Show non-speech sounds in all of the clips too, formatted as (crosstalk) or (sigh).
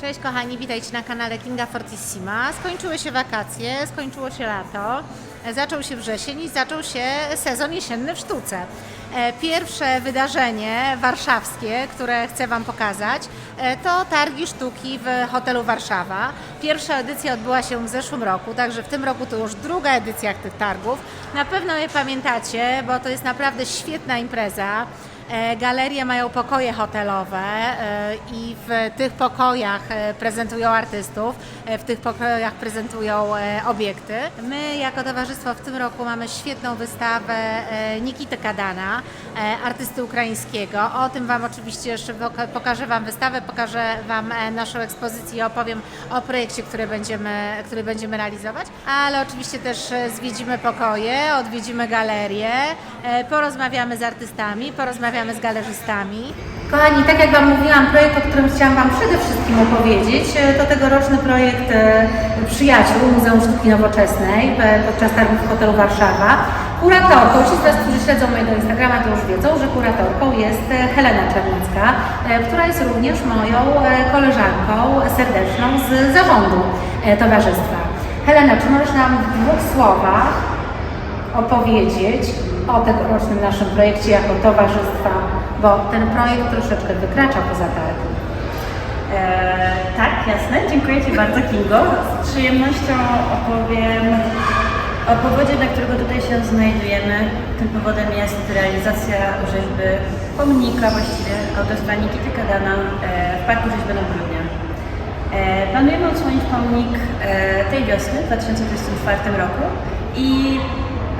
Cześć kochani, witajcie na kanale Kinga Fortissima. Skończyły się wakacje, skończyło się lato, e, zaczął się wrzesień i zaczął się sezon jesienny w sztuce. E, Pierwsze wydarzenie warszawskie, które chcę Wam pokazać, e, to targi sztuki w hotelu Warszawa. Pierwsza edycja odbyła się w zeszłym roku, także w tym roku to już druga edycja tych targów. Na pewno je pamiętacie, bo to jest naprawdę świetna impreza. E, Galerie mają pokoje hotelowe e, i w tych pokojach e, prezentują artystów, w tych pokojach prezentują obiekty. My jako towarzystwo w tym roku mamy świetną wystawę Nikity Kadana, artysty ukraińskiego. O tym Wam oczywiście jeszcze poka- pokażę Wam wystawę, pokażę Wam naszą ekspozycję i opowiem o projekcie, który będziemy, który będziemy realizować, ale oczywiście też zwiedzimy pokoje, odwiedzimy galerie, porozmawiamy z artystami, porozmawiamy z galerzystami. Kochani, tak jak Wam mówiłam, projekt, o którym chciałam Wam przede wszystkim opowiedzieć, e, to tegoroczny projekt e, Przyjaciół Muzeum Sztuki Nowoczesnej e, podczas targów w hotelu Warszawa. Kuratorką, ci z Was, którzy śledzą mojego Instagrama, to już wiedzą, że kuratorką jest Helena Czernicka, która jest również moją koleżanką serdeczną z zarządu towarzystwa. Helena, czy możesz nam w dwóch słowach opowiedzieć o tegorocznym naszym projekcie jako towarzystwa, bo ten projekt troszeczkę wykracza poza targi. E, tak, jasne. Dziękuję Ci bardzo, Kingo. Z przyjemnością opowiem o powodzie, dla którego tutaj się znajdujemy. Tym powodem jest realizacja rzeźby pomnika właściwie autorstwa Nikity Kadana e, w Parku Rzeźby na Brudnie. E, planujemy odsłonić pomnik e, tej wiosny, w 2024 roku i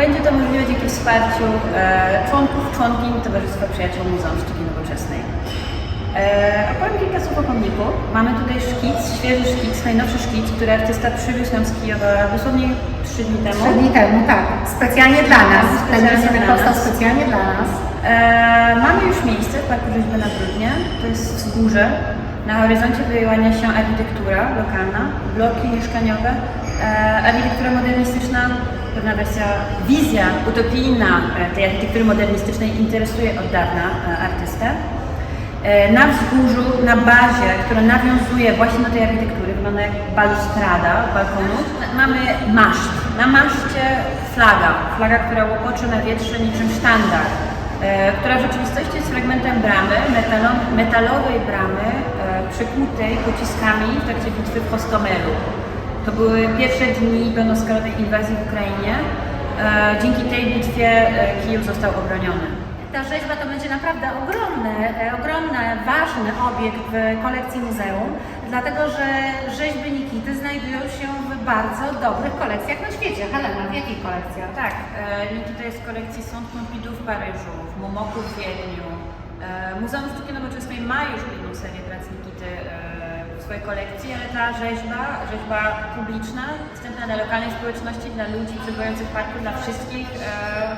będzie to możliwe dzięki wsparciu e, członków, członkiń Towarzystwa Przyjaciół Muzeum Sztuki Nowoczesnej. E, opowiem kilka słów o pomniku. Mamy tutaj szkic, świeży szkic, najnowszy szkic, który artysta przywiózł nam z Kijowa dosłownie 3 dni temu. Trzy dni temu, tak, specjalnie dla nas. Ten rysunek powstał specjalnie dla nas. E, mamy już miejsce w Parku Rzeźby na Brudnie. To jest wzgórze. Na horyzoncie wyłania się architektura lokalna, bloki mieszkaniowe, e, architektura modernistyczna, pewna wersja, wizja utopijna e, tej architektury modernistycznej interesuje od dawna e, artystę. E, Na wzgórzu, na bazie, która nawiązuje właśnie do tej architektury, wygląda jak balustrada balkonu, mamy maszt. Na maszcie flaga, flaga, która łopocze na wietrze niczym sztandar, która w rzeczywistości jest fragmentem bramy, metalo, metalowej bramy, przykutej pociskami w trakcie bitwy w Hostomelu. To były pierwsze dni pełnoskalowej inwazji w Ukrainie. E, Dzięki tej bitwie e, Kijów został obroniony. Ta rzeźba to będzie naprawdę ogromny, e, ogromny, ważny obiekt w kolekcji muzeum, dlatego że rzeźby Nikity znajdują się w bardzo dobrych kolekcjach na świecie. Helena, w jakich kolekcjach? Tak, Nikita jest w kolekcji Sąd Pompidou w Paryżu, w Momoku w Wiedniu. Muzeum Sztuki Nowoczesnej ma już jedną serię prac Nikity swojej kolekcji, ale ta rzeźba, rzeźba publiczna, dostępna dla lokalnej społeczności, dla ludzi przebywających w parku, dla wszystkich. e,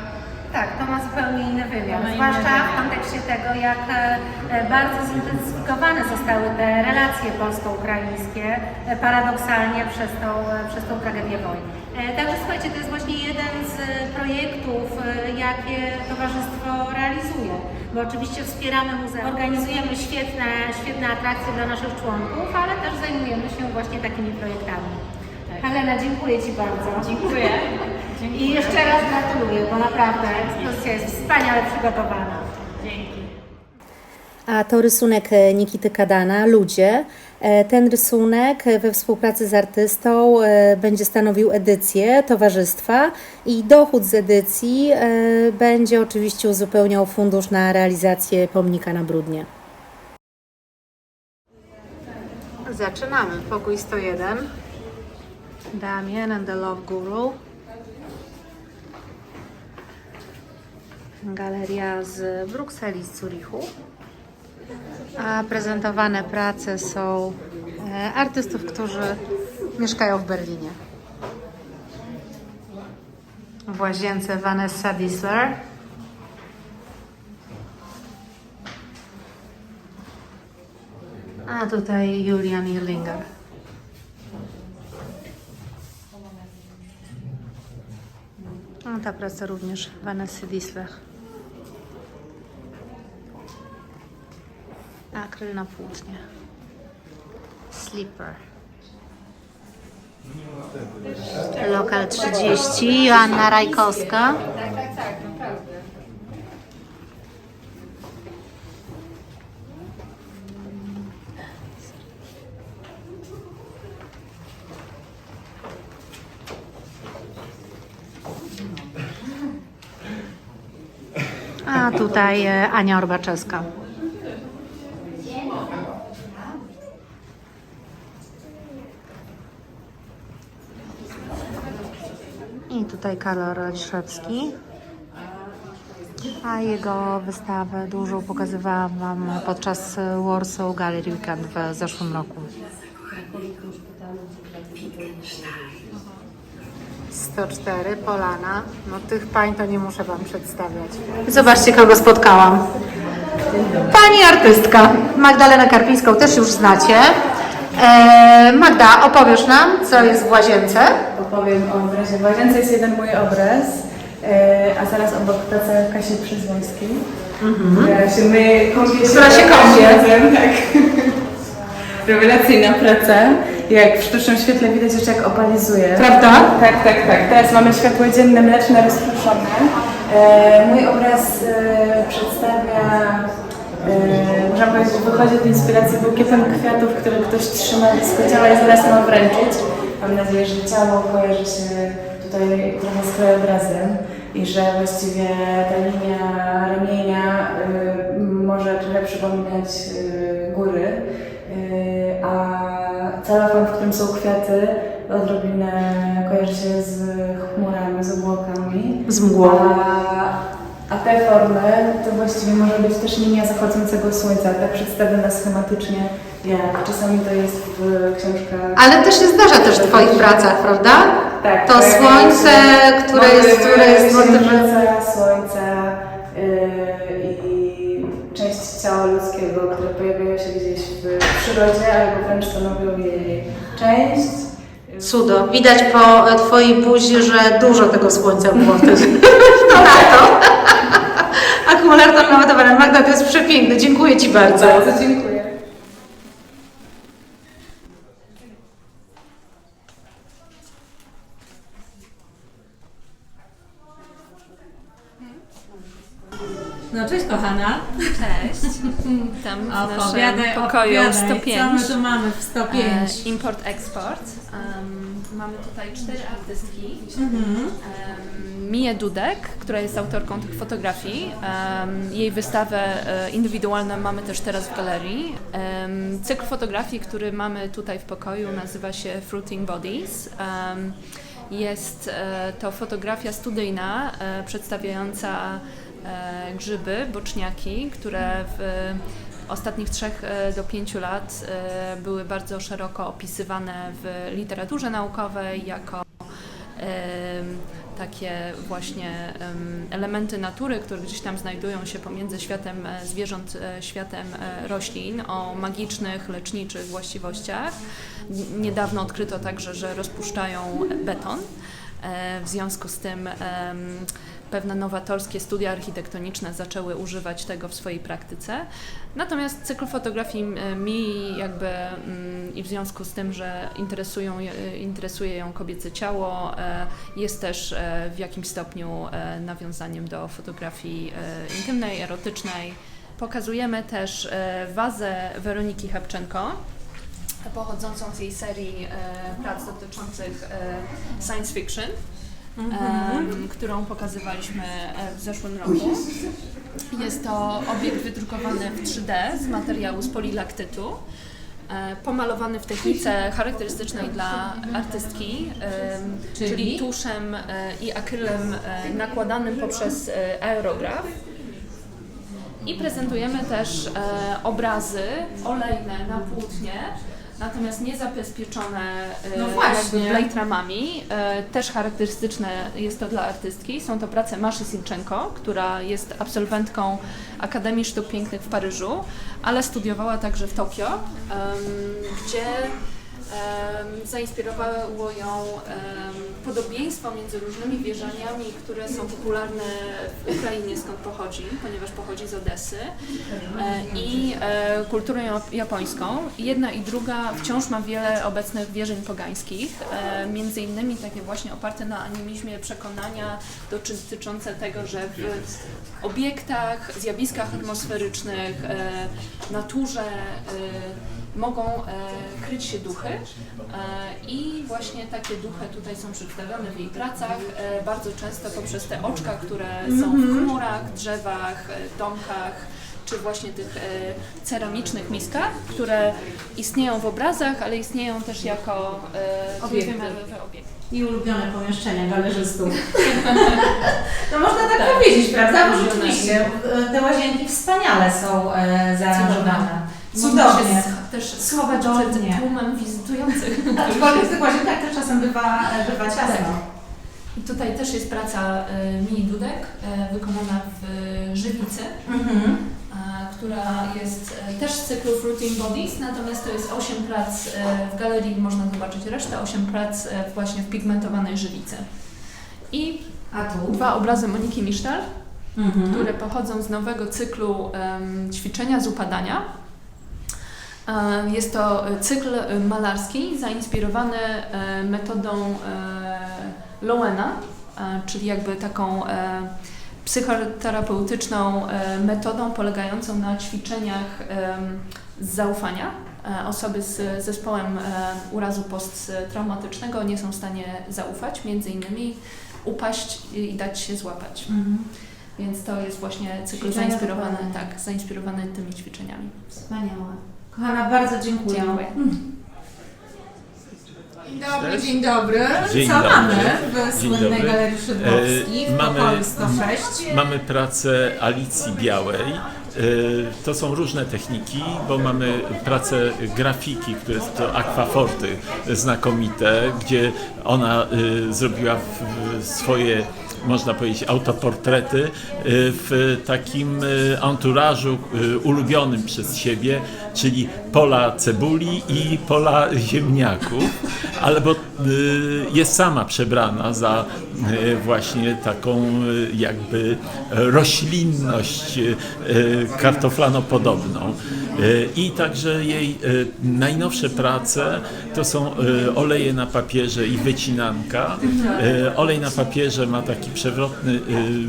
Tak, to ma zupełnie inny wymiar, inny zwłaszcza w kontekście tego, jak e, bardzo zintensyfikowane zostały te relacje polsko-ukraińskie, e, paradoksalnie przez tą, przez tą tragedię wojny. Także słuchajcie, to jest właśnie jeden z projektów, jakie towarzystwo realizuje, bo oczywiście wspieramy muzeum, organizujemy świetne, świetne atrakcje dla naszych członków, ale też zajmujemy się właśnie takimi projektami. Tak. Helena, dziękuję Ci bardzo. Dziękuję. I jeszcze raz gratuluję, bo naprawdę ekspozycja jest wspaniale przygotowana. Dzięki. A to rysunek Nikity Kadana, Ludzie. E, Ten rysunek e, we współpracy z artystą e, będzie stanowił edycję towarzystwa i dochód z edycji będzie oczywiście uzupełniał fundusz na realizację pomnika na Brudnie. Zaczynamy. Pokój 101. Damien and the Love Guru. Galeria z Brukseli, z Zurichu. A prezentowane prace są e, artystów, którzy mieszkają w Berlinie. W łazience Vanessa Disler. A tutaj Julian Irlinger. A ta praca również Vanessa Disler. Akryl na płótnie. Slipper. Lokal 30, Joanna Rajkowska. A tutaj e, Ania Orbaczewska. I tutaj Karol Radziszewski. A jego wystawę dużą pokazywałam Wam podczas Warsaw Gallery Weekend w zeszłym roku. 104 Polana. No tych pań to nie muszę Wam przedstawiać. Zobaczcie, kogo spotkałam. Pani artystka Magdalenę Karpińską też już znacie. E, Magda, opowiesz nam, co jest w łazience? Opowiem o obrazie. W łazience jest jeden mój obraz, e, a zaraz obok praca Kasi Przyzwońskiej. Która się my kąpie Mhm. Która się kąpie. razem, tak. (laughs) Rewelacyjna praca. Jak w sztucznym świetle widać jeszcze jak opalizuje. Prawda? Tak, tak, tak. Teraz mamy światło dzienne, mleczne, rozproszone. E, mój obraz e, przedstawia, e, można powiedzieć, wychodzi od inspiracji bukietem kwiatów, które ktoś trzyma blisko ciała i zaraz ma wręczyć. Mam nadzieję, że ciało kojarzy się tutaj trochę z krajobrazem i że właściwie ta linia ramienia e, może trochę przypominać e, góry. E, a celofan, w którym są kwiaty, odrobinę kojarzy się z chmurami, z obłokami. Z mgłą. A, a te formy to właściwie może być też linia zachodzącego słońca, tak przedstawiona schematycznie, jak czasami to jest w książkach. Ale też się zdarza też w Twoich pracach, prawda? Tak, To pojawiają słońce, które jest, które jest księżyca, słońca yy, i części ciała ludzkiego, które pojawiają się gdzieś w przyrodzie albo wręcz stanowią jej część. Cudo. Widać po e, Twojej buzi, że dużo tego słońca było w, (laughs) Akumulator naładowany. Magda, to jest przepiękne. Dziękuję Ci bardzo. Bardzo dziękuję. No cześć kochana. Cześć. Tam w Opowiadaj, naszym pokoju opowiadaj, 105. co my tu mamy w 105? E, Import-export. Em, mamy tutaj cztery artystki. Um, Miję Dudek, która jest autorką tych fotografii. Em, jej wystawę e, indywidualną mamy też teraz w galerii. Em, cykl fotografii, który mamy tutaj w pokoju nazywa się Fruiting Bodies. Em, jest e, to fotografia studyjna e, przedstawiająca grzyby, boczniaki, które w ostatnich 3 do 5 lat e, były bardzo szeroko opisywane w literaturze naukowej jako em, takie właśnie em, elementy natury, które gdzieś tam znajdują się pomiędzy światem e, zwierząt, e, światem e, roślin o magicznych, leczniczych właściwościach. Niedawno odkryto także, że rozpuszczają beton. E, W związku z tym pewne nowatorskie studia architektoniczne zaczęły używać tego w swojej praktyce. Natomiast cykl fotografii mi jakby i w związku z tym, że interesują, je- interesuje ją kobiece ciało, e, jest też e, w jakimś stopniu e, nawiązaniem do fotografii intymnej, erotycznej. Pokazujemy też wazę Weroniki Hebczenko, pochodzącą z jej serii prac dotyczących science fiction, em, którą pokazywaliśmy e, w zeszłym roku. Jest to obiekt wydrukowany w 3D z materiału z polilaktytu, e, pomalowany w technice charakterystycznej dla artystki, czyli? Czyli? tuszem e, i akrylem nakładanym poprzez aerograf. I prezentujemy też obrazy olejne na płótnie, natomiast nie zabezpieczone e, No właśnie. jakby blade ramami. E, też charakterystyczne jest to dla artystki. Są to prace Maszy Silczenko, która jest absolwentką Akademii Sztuk Pięknych w Paryżu, ale studiowała także w Tokio, gdzie zainspirowało ją podobieństwo między różnymi wierzeniami, które są popularne w Ukrainie, skąd pochodzi, ponieważ pochodzi z Odesy, e, i e, kulturą jap- japońską. Jedna i druga wciąż ma wiele obecnych wierzeń pogańskich, e, między innymi takie właśnie oparte na animizmie przekonania dotyczące tego, że w obiektach, zjawiskach atmosferycznych, naturze mogą e, kryć się duchy e, i właśnie takie duchy tutaj są przedstawione w jej pracach, e, bardzo często poprzez te oczka, które są w chmurach, drzewach, e, domkach, czy właśnie tych e, ceramicznych miskach, które istnieją w obrazach, ale istnieją też jako e, Obiekty. obiekty. I ulubione pomieszczenia galerzystów. (laughs) No można tak, powiedzieć, prawda? Bo Ulubione. rzeczywiście e, te łazienki wspaniale są e, zaaranżowane. Można Cudownie. się sch- też schować przed tłumem wizytujących. (laughs) Aczkolwiek w tych łazienkach też czasem bywa, e, bywa ciasno. I tutaj też jest praca e, Mini Dudek, e, wykonana w Żywicy, Mhm. która jest też z cyklu Fruiting Bodies, natomiast to jest 8 prac w galerii, można zobaczyć resztę, 8 prac właśnie w pigmentowanej żywicy. I dwa obrazy Moniki Misztal, Mhm. które pochodzą z nowego cyklu em, ćwiczenia z upadania. Jest to cykl malarski zainspirowany e, metodą e, Lowena, e, czyli jakby taką psychoterapeutyczną metodą polegającą na ćwiczeniach z zaufania. Osoby z zespołem urazu posttraumatycznego nie są w stanie zaufać, między innymi upaść i dać się złapać. Mhm. Więc to jest właśnie cykl Ćwiczenia zainspirowany, tak, zainspirowany tymi ćwiczeniami. Wspaniałe. Kochana, bardzo dziękuję. Dziękuję. Dzień dobry, dzień dobry. Dzień Co dobry. mamy w Dzień słynnej dobry. Galerii Szydłowskiej E, w mamy- pokoju 106? Mamy pracę Alicji Białej. E, To są różne techniki, bo mamy pracę grafiki, które są to akwaforty znakomite, gdzie ona e, zrobiła w- w swoje, można powiedzieć, autoportrety e, w takim e, anturażu e, ulubionym przez siebie, czyli pola cebuli i pola (laughs) ziemniaków, ale bo e, jest sama przebrana za właśnie taką jakby roślinność kartoflanopodobną. I także jej najnowsze prace to są oleje na papierze i wycinanka. Olej na papierze ma taki przewrotny, e,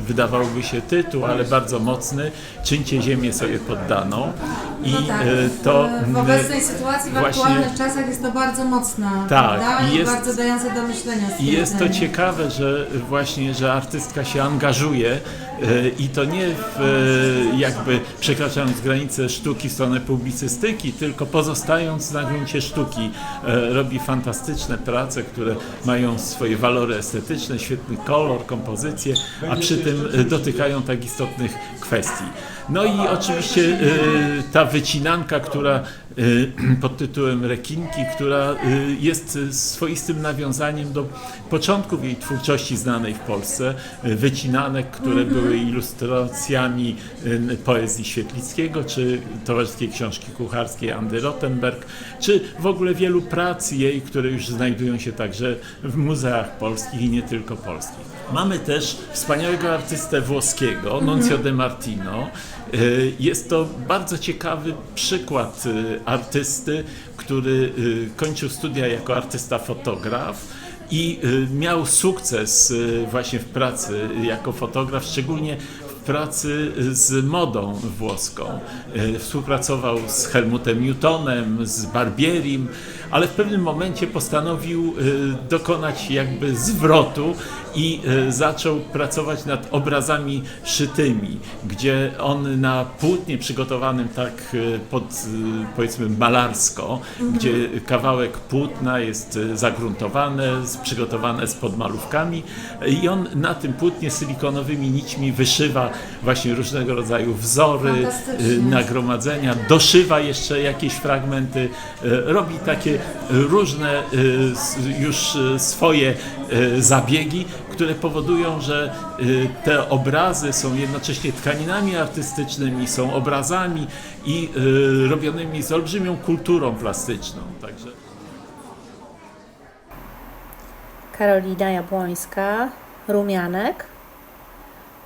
wydawałoby się tytuł, ale bardzo mocny. Czyńcie ziemię sobie poddaną. I No tak, e, to w obecnej sytuacji, w właśnie- aktualnych czasach jest to bardzo mocna, Tak, prawda? i jest- bardzo dające do myślenia. I jest to ciekawe, że właśnie, że artystka się angażuje i to nie w, e, jakby przekraczając granice sztuki w stronę publicystyki, tylko pozostając na gruncie sztuki. E, Robi fantastyczne prace, które mają swoje walory estetyczne, świetny kolor, kompozycję, a przy tym e, dotykają tak istotnych kwestii. No i oczywiście e, ta wycinanka, która e, (clears throat) pod tytułem Rekinki, która e, jest swoistym nawiązaniem do początków jej twórczości znanej w Polsce, wycinanek, które były ilustracjami poezji Świetlickiego, czy towarzyskiej książki kucharskiej Andy Rottenberg, czy w ogóle wielu prac jej, które już znajdują się także w muzeach polskich i nie tylko polskich. Mamy też wspaniałego artystę włoskiego, Nunzio De Martino. Y, Jest to bardzo ciekawy przykład y, artysty, który y, kończył studia jako artysta fotograf i miał sukces właśnie w pracy jako fotograf, szczególnie w pracy z modą włoską. Współpracował z Helmutem Newtonem, z Barbierim, ale w pewnym momencie postanowił y, dokonać jakby zwrotu i y, zaczął pracować nad obrazami szytymi, gdzie on na płótnie przygotowanym tak y, pod, powiedzmy malarsko, gdzie kawałek płótna jest zagruntowane, z- przygotowane z podmalówkami i on na tym płótnie silikonowymi nićmi wyszywa właśnie różnego rodzaju wzory, nagromadzenia, doszywa jeszcze jakieś fragmenty, robi takie różne y, już y, swoje y, zabiegi, które powodują, że te obrazy są jednocześnie tkaninami artystycznymi, są obrazami i robionymi z olbrzymią kulturą plastyczną. Także Karolina Jabłońska, rumianek,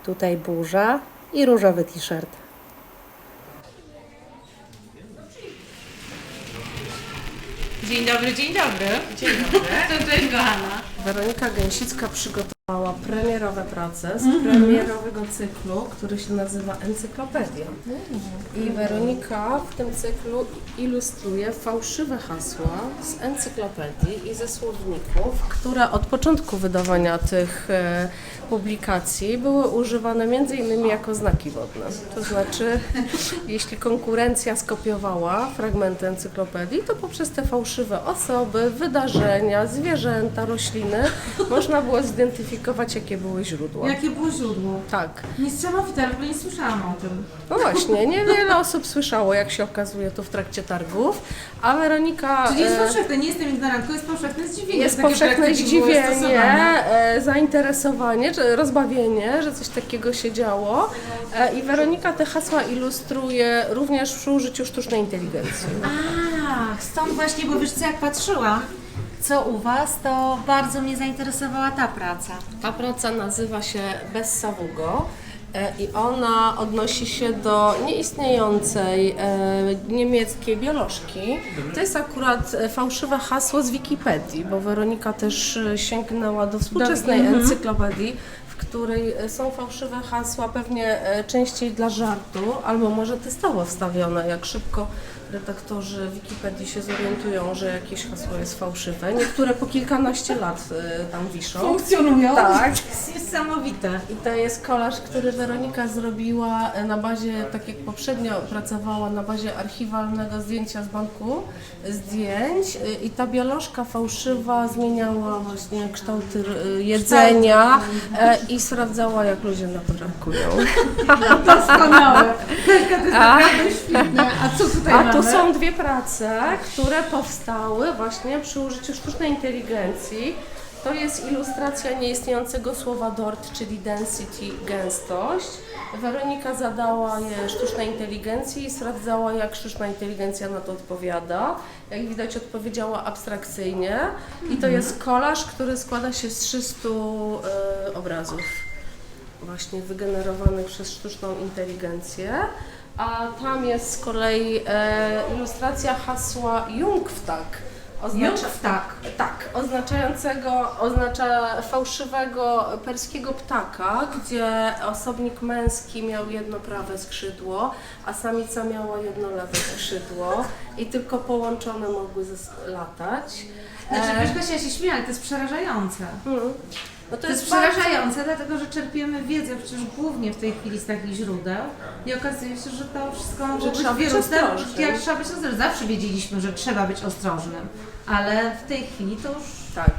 tutaj burza i różowy t-shirt. Dzień dobry, dzień dobry. Dzień dobry. (laughs) To cześć kochana. Weronika Gęsicka przygotowała premierowe prace z premierowego cyklu, który się nazywa Encyklopedia. I Weronika w tym cyklu ilustruje fałszywe hasła z encyklopedii i ze słowników, które od początku wydawania tych e, publikacji były używane m.in. jako znaki wodne. To znaczy, (laughs) jeśli konkurencja skopiowała fragmenty encyklopedii, to poprzez te fałszywe osoby, wydarzenia, zwierzęta, rośliny można było zidentyfikować, jakie były źródła. Jakie było źródło? Tak. Niesamowite, bo nie słyszałam o tym. No właśnie, niewiele osób słyszało, jak się okazuje, to w trakcie targów, a Weronika... Czyli jest e, powszechne, nie jestem ignorantką, jest powszechne zdziwienie. jest powszechne zdziwienie, e, zainteresowanie, rozbawienie, że coś takiego się działo. E, I Weronika te hasła ilustruje również przy użyciu sztucznej inteligencji. Ach, stąd właśnie, bo wiesz co, jak patrzyłam, co u Was, to bardzo mnie zainteresowała ta praca. Ta praca nazywa się Bez Savugo i ona odnosi się do nieistniejącej e, niemieckiej biolożki. To jest akurat e, fałszywe hasło z Wikipedii, bo Weronika też e, sięgnęła do współczesnej encyklopedii, w której e, są fałszywe hasła pewnie e, częściej dla żartu, albo może testowo wstawione, jak szybko redaktorzy Wikipedii się zorientują, że jakieś hasło jest fałszywe. Niektóre po kilkanaście lat e, tam wiszą. Funkcjonują. Tak. To (laughs) jest niesamowite. I to jest kolaż, który Weronika zrobiła e, na bazie, tak jak poprzednio pracowała, na bazie archiwalnego zdjęcia z banku zdjęć. E, I ta biolożka fałszywa zmieniała właśnie kształty jedzenia e, i sprawdzała, jak ludzie na to reagują. (laughs) Doskonałe. Helka, to jest naprawdę świetne. A co tutaj A mamy? Są dwie prace, które powstały właśnie przy użyciu sztucznej inteligencji. To jest ilustracja nieistniejącego słowa DORT, czyli density, gęstość. Weronika zadała je sztucznej inteligencji i sprawdzała, jak sztuczna inteligencja na to odpowiada. Jak widać, odpowiedziała abstrakcyjnie. I to jest kolaż, który składa się z 300 e, obrazów właśnie wygenerowanych przez sztuczną inteligencję. A tam jest z kolei e, ilustracja hasła Jungwtag. Jungwtag. Tak, oznaczającego, oznacza fałszywego perskiego ptaka, gdzie osobnik męski miał jedno prawe skrzydło, a samica miała jedno lewe skrzydło i tylko połączone mogły zes- latać. Znaczy, wiesz, Kasia, ja się śmieję, ale to jest przerażające. hmm. No To jest bardzo- przerażające, dlatego że czerpiemy wiedzę przecież głównie w tej chwili z takich źródeł i okazuje się, że to wszystko może trzeba być ostrożnym. Jak trzeba być ostrożnym. Zawsze wiedzieliśmy, że trzeba być ostrożnym, ale w tej chwili to już Tak.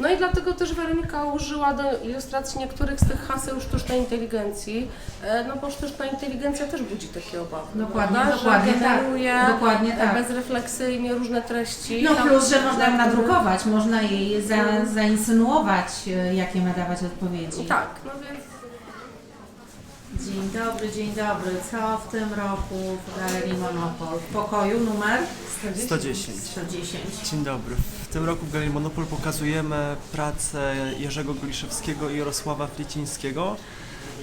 No i dlatego też Weronika użyła do ilustracji niektórych z tych haseł sztucznej inteligencji, e, no bo sztuczna inteligencja też budzi takie obawy. Dokładnie, prawda? dokładnie że tak. generuje Dokładnie e, tak. bezrefleksyjnie różne treści. No Tam- plus, że można ją nadrukować, można jej za, zainsynuować, e, jakie ma dawać odpowiedzi. Tak, no więc Dzień dobry, dzień dobry. Co w tym roku w Galerii Monopol? W pokoju numer 110. 110. Dzień dobry. W tym roku w Galerii Monopol pokazujemy pracę Jerzego Goliszewskiego i Jarosława Flicińskiego.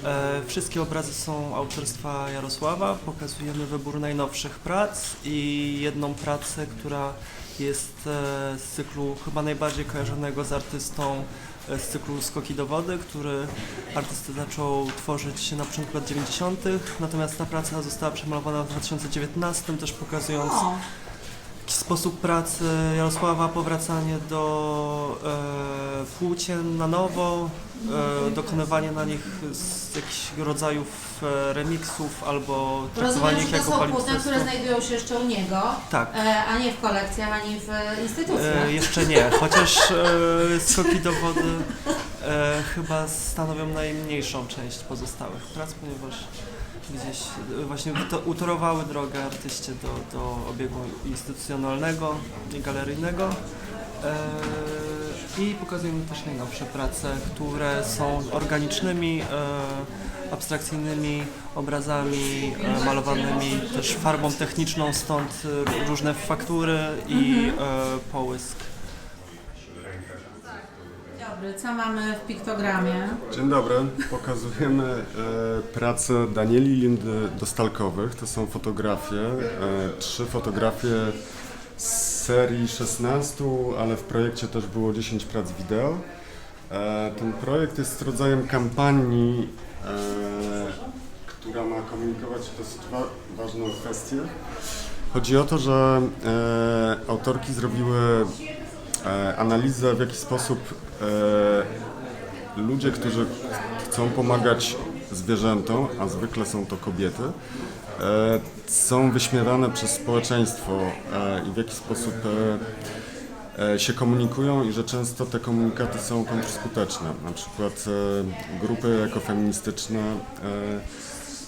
E, Wszystkie obrazy są autorstwa Jarosława. Pokazujemy wybór najnowszych prac i jedną pracę, która jest e, z cyklu chyba najbardziej kojarzonego z artystą z cyklu Skoki do wody, który artysta zaczął tworzyć na początku lat 90. Natomiast ta praca została przemalowana w 2019, też pokazując sposób pracy Jarosława, powracanie do e, płócien na nowo, e, dokonywanie na nich z jakichś rodzajów e, remiksów albo traktowanie Rozumiem, ich że to jako są płótna, palimpsestów. które znajdują się jeszcze u niego, Tak. e, a nie w kolekcjach, ani w e, instytucjach. E, jeszcze nie, chociaż e, skoki do wody e, chyba stanowią najmniejszą część pozostałych prac, ponieważ gdzieś e, właśnie to utorowały drogę artyście do, do obiegu instytucjonalnego i galeryjnego. E, I pokazujemy też najnowsze prace, które są organicznymi, e, abstrakcyjnymi obrazami malowanymi też farbą techniczną, stąd różne faktury i e, połysk. Dobry, co mamy w piktogramie? Dzień dobry. Pokazujemy e, pracę Danieli Lindy Dostalkowych. To są fotografie, e, trzy fotografie z serii 16, ale w projekcie też było 10 prac wideo. E, ten projekt jest rodzajem kampanii, e, która ma komunikować dosyć wa- ważną kwestię. Chodzi o to, że e, autorki zrobiły analizę, w jaki sposób e, ludzie, którzy chcą pomagać zwierzętom, a zwykle są to kobiety, e, są wyśmiewane przez społeczeństwo e, i w jaki sposób e, e, się komunikują i że często te komunikaty są kontrskuteczne. Na przykład e, grupy ekofeministyczne e,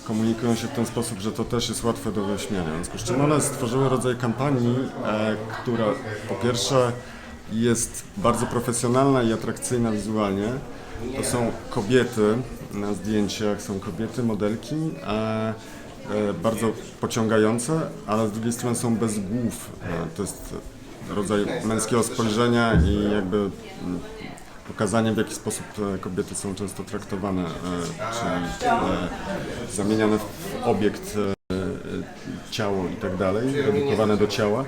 komunikują się w ten sposób, że to też jest łatwe do wyśmiania. W związku z czym one stworzyły rodzaj kampanii, e, która po pierwsze jest bardzo profesjonalna i atrakcyjna wizualnie. To są kobiety na zdjęciach, są kobiety, modelki, e, bardzo pociągające, ale z drugiej strony są bez głów. E, to jest rodzaj męskiego spojrzenia i jakby mm, pokazanie w jaki sposób kobiety są często traktowane, e, czyli e, zamieniane w obiekt ciało i tak dalej, redukowane do ciała.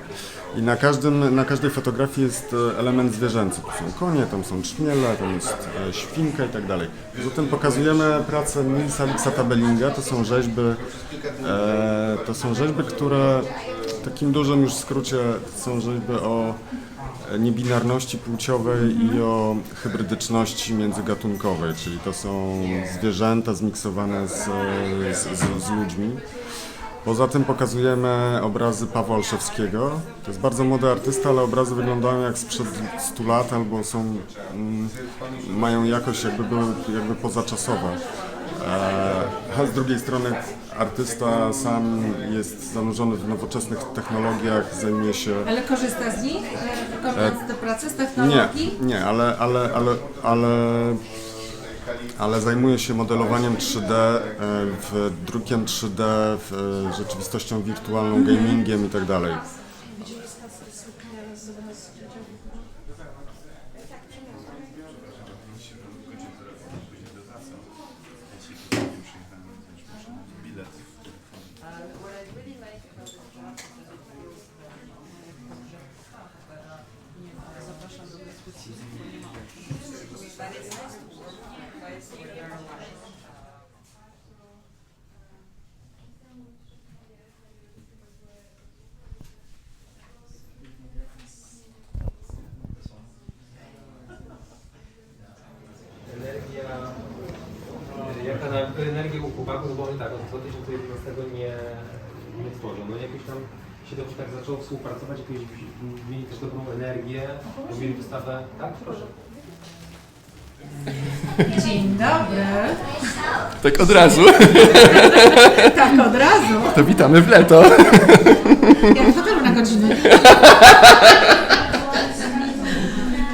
I na, każdym, na każdej fotografii jest e, element zwierzęcy. To są konie, tam są trzmiele, tam jest e, świnka i tak dalej. Poza tym pokazujemy pracę Nilsa Lixata Bellinga. To są rzeźby, e, to są rzeźby, które w takim dużym już skrócie są rzeźby o e, niebinarności płciowej i o hybrydyczności międzygatunkowej, czyli to są zwierzęta zmiksowane z, z, z, z ludźmi. Poza tym pokazujemy obrazy Pawła Olszewskiego. To jest bardzo młody artysta, ale obrazy wyglądają jak sprzed 100 lat albo są, mm, mają jakość jakby były jakby pozaczasowe. E, a z drugiej strony artysta sam jest zanurzony w nowoczesnych technologiach, zajmuje się Ale korzysta z nich, e, wykonując tę pracę, z nie, technologii? nie, ale, ale, ale, ale, ale zajmuje się modelowaniem 3D, e, w drukiem 3D, w, e, rzeczywistością wirtualną, gamingiem i tak dalej. energia, jaka na energię u chłopaków, bo oni tak od 2011 nie, nie tworzą. No jakoś tam się to tak zaczęło współpracować, jakoś mieli też dobrą energię, robili wystawę. Tak, proszę. Dzień dobry. Tak od razu. (laughs) Tak, od razu. To witamy w leto. Jak w hotelu na godzinę.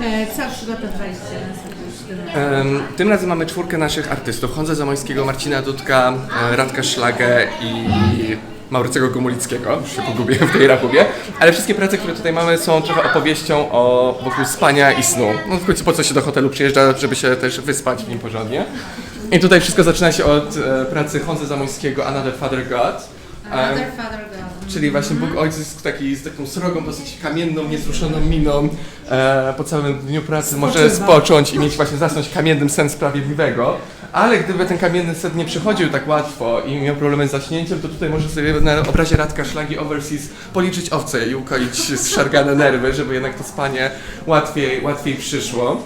E, Co przygotowaliście na sobie tym razem? Em, Tym razem mamy czwórkę naszych artystów. Honza Zamońskiego, Marcina Dudka, e, Radka Szlagę i Maurycego Gomulickiego. Już się pogubiłem w tej rachubie. Ale wszystkie prace, które tutaj mamy są trochę opowieścią o wokół spania i snu. No w końcu po co się do hotelu przyjeżdża, żeby się też wyspać w nim porządnie. I tutaj wszystko zaczyna się od e, pracy Honzy Zamońskiego Another Father God. Em, Another Father God. Czyli właśnie Bóg Ojciec taki, z taką srogą, dosyć kamienną, niezruszoną miną. E, po całym dniu pracy może spocząć i mieć właśnie zasnąć kamiennym sen sprawiedliwego. Ale gdyby ten kamienny sen nie przychodził tak łatwo i miał problemy z zaśnięciem, to tutaj może sobie na obrazie Radka Szlagi Overseas policzyć owce i ukoić zszargane nerwy, żeby jednak to spanie łatwiej, łatwiej przyszło.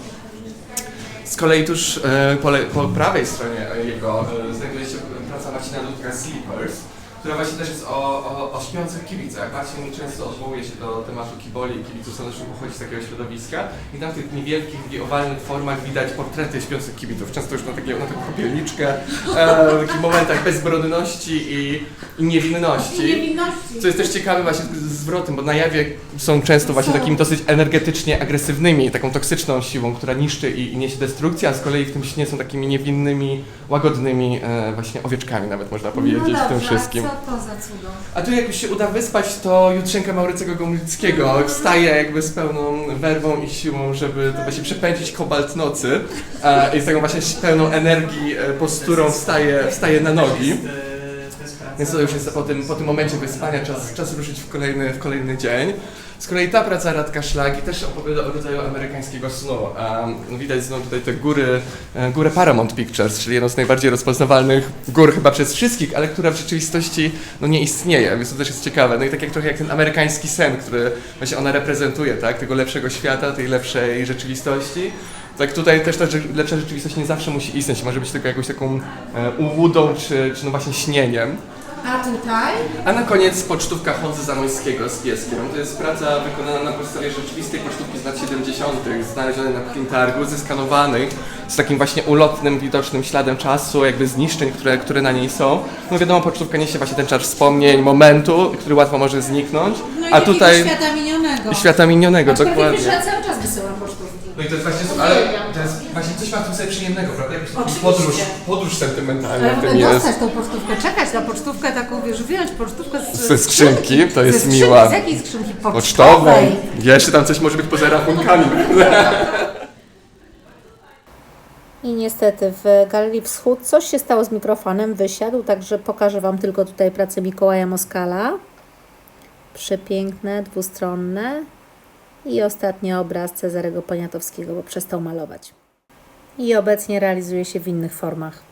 Z kolei tuż e, po, po prawej stronie jego e, znajduje się praca Marcina Dudka Sleepers, która właśnie też jest o, o, o śpiących kibicach. Marcin często odwołuje się do tematu kiboli i kibiców, zresztą pochodzi z takiego środowiska. I tam w tych niewielkich, owalnych formach widać portrety śpiących kibiców. Często już na, takie, na taką popielniczkę, e, w takich momentach bezbronności i, i niewinności. Niewinności. Co jest też ciekawe właśnie z zwrotem, bo na jawie są często właśnie takimi dosyć energetycznie agresywnymi, taką toksyczną siłą, która niszczy i, i niesie destrukcję, a z kolei w tym śnie są takimi niewinnymi, łagodnymi e, właśnie owieczkami nawet można powiedzieć w tym No wszystkim. To? A tu jak już się uda wyspać, to Jutrzenka Maurycego Gomulickiego wstaje jakby z pełną werwą i siłą, żeby to właśnie przepędzić kobalt nocy e, i z taką właśnie pełną energii, e, posturą wstaje, wstaje na nogi. Więc to już jest po tym, po tym momencie wyspania czas, czas ruszyć w kolejny, w kolejny dzień. Z kolei ta praca Radka Szlagi też opowiada o rodzaju amerykańskiego snu. Um, widać znowu tutaj te góry, e, górę Paramount Pictures, czyli jedną z najbardziej rozpoznawalnych gór chyba przez wszystkich, ale która w rzeczywistości no, nie istnieje, więc to też jest ciekawe. No i tak jak trochę jak ten amerykański sen, który właśnie ona reprezentuje, tak? Tego lepszego świata, tej lepszej rzeczywistości. Tak tutaj też ta lepsza rzeczywistość nie zawsze musi istnieć, może być tylko jakąś taką e, ułudą, czy, czy no właśnie śnieniem. A tutaj? A na koniec pocztówka Chodzy Zamojskiego z pieskiem. To jest praca wykonana na podstawie rzeczywistej pocztówki z lat 70., znalezionej na Printargu, zeskanowanej, z takim właśnie ulotnym, widocznym śladem czasu, jakby zniszczeń, które, które na niej są. No wiadomo, pocztówka niesie właśnie ten czas wspomnień, momentu, który łatwo może zniknąć. No i A takiego tutaj świata minionego. świata minionego, Aczkolwiek dokładnie. wiesz, ja cały czas wysyłam pocztówki. No i to jest właśnie, ale to jest właśnie coś ma tu sobie przyjemnego, prawda? Jakoś taki Oczywiście. podróż, podróż sentymentalna Ale w w tym ogóle jest. dostać tą pocztówkę, czekać na pocztówkę taką, wiesz, wyjąć pocztówkę z, Ze skrzynki, to jest skrzynki, miła. Z jakiej skrzynki? Pocztowej. Pocztowej. Jeszcze tam coś może być poza rachunkami. (laughs) I niestety w Galerii Wschód coś się stało z mikrofonem, wysiadł, także pokażę Wam tylko tutaj pracę Mikołaja Moskala. Przepiękne, dwustronne. I ostatni obraz Cezarego Poniatowskiego, bo przestał malować. I obecnie realizuje się w innych formach.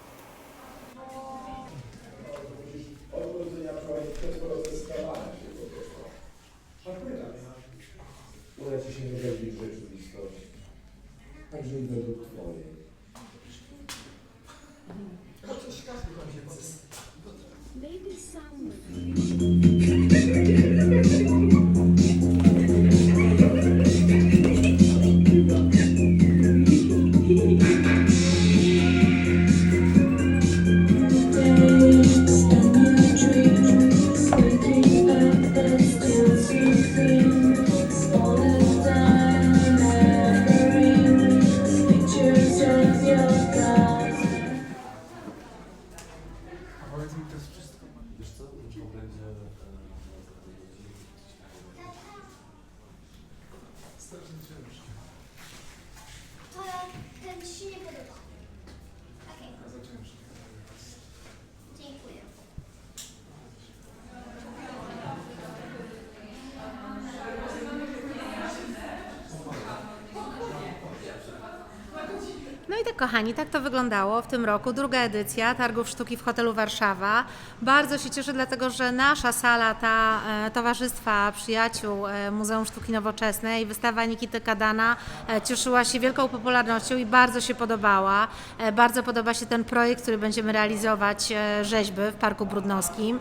To ten ci się nie podoba. Okej. Dziękuję. No i tak, kochani, tak to wyglądało w tym roku. Druga edycja Targów Sztuki w hotelu Warszawa. Bardzo się cieszę, dlatego że nasza sala, ta e, Towarzystwa Przyjaciół e, Muzeum Sztuki Nowoczesnej, wystawa Nikity Kadana e, cieszyła się wielką popularnością i bardzo się podobała. Bardzo podoba się ten projekt, który będziemy realizować, rzeźby w Parku Brudnowskim.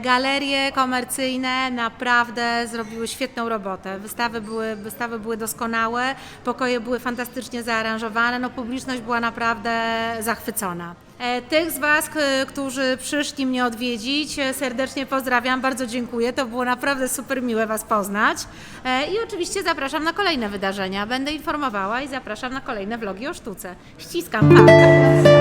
Galerie komercyjne naprawdę zrobiły świetną robotę. Wystawy były, wystawy były doskonałe, pokoje były fantastycznie zaaranżowane, no publiczność była naprawdę zachwycona. E, Tych z Was, którzy przyszli mnie odwiedzić, e, serdecznie pozdrawiam, bardzo dziękuję. To było naprawdę super miłe Was poznać. E, I oczywiście zapraszam na kolejne wydarzenia. Będę informowała i zapraszam na kolejne vlogi o sztuce. Ściskam, pa!